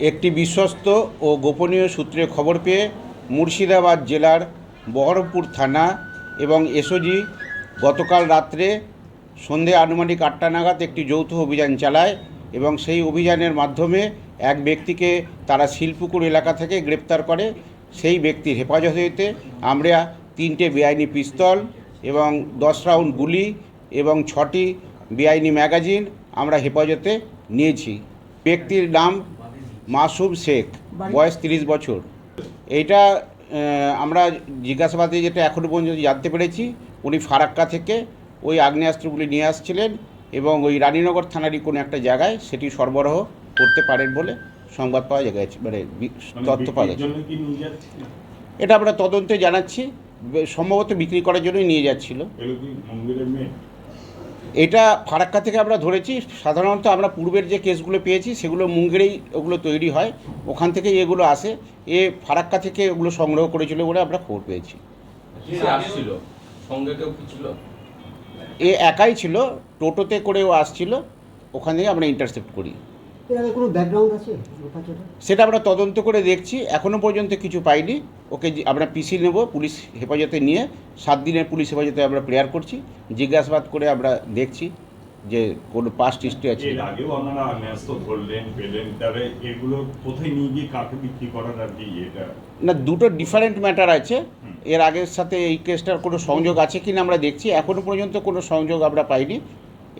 একটি বিশ্বস্ত ও গোপনীয় সূত্রে খবর পেয়ে মুর্শিদাবাদ জেলার বহরমপুর থানা এবং এসওজি গতকাল রাত্রে সন্ধে আনুমানিক আটটা নাগাদ একটি যৌথ অভিযান চালায় এবং সেই অভিযানের মাধ্যমে এক ব্যক্তিকে তারা শিলপুকুর এলাকা থেকে গ্রেপ্তার করে। সেই ব্যক্তির হেফাজতে আমরা তিনটে বেআইনি পিস্তল এবং দশ রাউন্ড গুলি এবং ছটি বেআইনি ম্যাগাজিন আমরা হেফাজতে নিয়েছি। ব্যক্তির নাম মাসুম শেখ বয়স তিরিশ বছর। এইটা আমরা জিজ্ঞাসাবাদে যেটা এখনও পর্যন্ত জানতে পেরেছি উনি ফারাক্কা থেকে ওই আগ্নেয়াস্ত্রগুলি নিয়ে আসছিলেন এবং ওই রানীনগর থানারই কোনো একটা জায়গায় সেটি সরবরাহ করতে পারেন বলে সংবাদ পাওয়া গেছে মানে মানে তথ্য পাওয়া গেছে। এটা আমরা তদন্তে জানাচ্ছি সম্ভবত বিক্রি করার জন্যই নিয়ে যাচ্ছিল এগুলো কি মন্দিরের মেয়ে এটা ফারাক্কা থেকে আমরা ধরেছি সাধারণত আমরা পূর্বের যে কেসগুলো পেয়েছি সেগুলো মুঙ্গেরেই ওগুলো তৈরি হয়। ওখান থেকেই এগুলো আসে। এ ফারাক্কা থেকে ওগুলো সংগ্রহ করেছিল বলে আমরা খবর পেয়েছি। এ একাই ছিল টোটোতে করেও আসছিল। ওখান থেকে আমরা ইন্টারসেপ্ট করি। এর আগে কোনো ব্যাকগ্রাউন্ড আছে? লোকাচরে? সেটা আমরা তদন্ত করে দেখছি। এখনও পর্যন্ত কিছু পাইনি। ওকে আমরা পিসি নেব পুলিশ হেফাজতে নিয়ে সাত দিনের পুলিশ হেফাজতে আমরা প্রেয়ার করছি। জিজ্ঞাসাবাদ করে আমরা দেখছি যে কোনো পাস্ট হিস্ট্রি আছে এর আগেও আপনারা ন্যস্ত ধরলেন পেলেন তাহলে এগুলো কোথায় নিয়ে গিয়ে কাকে বিক্রি করার আর কি এটা? না দুটো ডিফারেন্ট ম্যাটার আছে। এর আগের সাথে এই কেসটার কোনো সংযোগ আছে কি না আমরা দেখছি। এখনও পর্যন্ত কোনো সংযোগ আমরা পাইনি।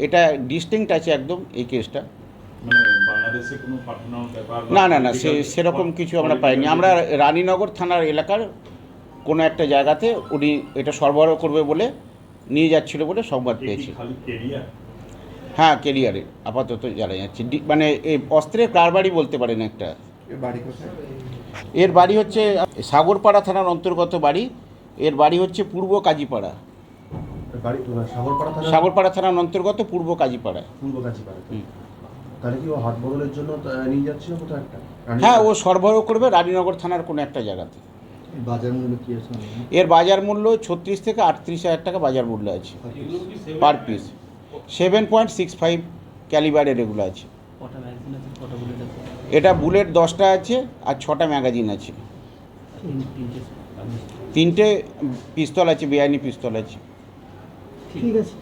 এটা ডিস্টিংক্ট আছে একদম এই কেসটা মানে না না না সে সেরকম কিছু আমরা পাইনি। আমরা রানীনগর থানার এলাকার কোনো একটা জায়গাতে উনি এটা সরবরাহ করবে বলে নিয়ে যাচ্ছিল বলে সংবাদ পেয়েছি। হ্যাঁ কেরিয়ারে আপাতত জানা যাচ্ছে। ডি- মানে এই অস্ত্রের কারবারই বলতে পারেন একটা? এর বাড়ি হচ্ছে সাগরপাড়া থানার অন্তর্গত বাড়ি। এর বাড়ি হচ্ছে পূর্ব কাজীপাড়া। সাগরপাড়া থানার? অন্তর্গত পূর্ব কাজীপাড়া পূর্ব কাছিপাড়া হুম। তাহলে কি ও হাট বদলের জন্য নিয়ে যাচ্ছিল কোথাও একটা? হ্যাঁ ও সরবরাহ করবে রানীনগর থানার কোনো একটা জায়গাতে। বাজার মূল্য কি আছে এর বাজার মূল্য ছত্রিশ থেকে আটত্রিশ হাজার টাকা বাজার মূল্য আছে। Per piece seven point six five ক্যালিবারের এগুলো আছে। এটা বুলেট দশটা আছে আর ছটা ম্যাগাজিন আছে। তিনটে তিনটে পিস্তল আছে বেআইনি পিস্তল আছে। ঠিক আছে।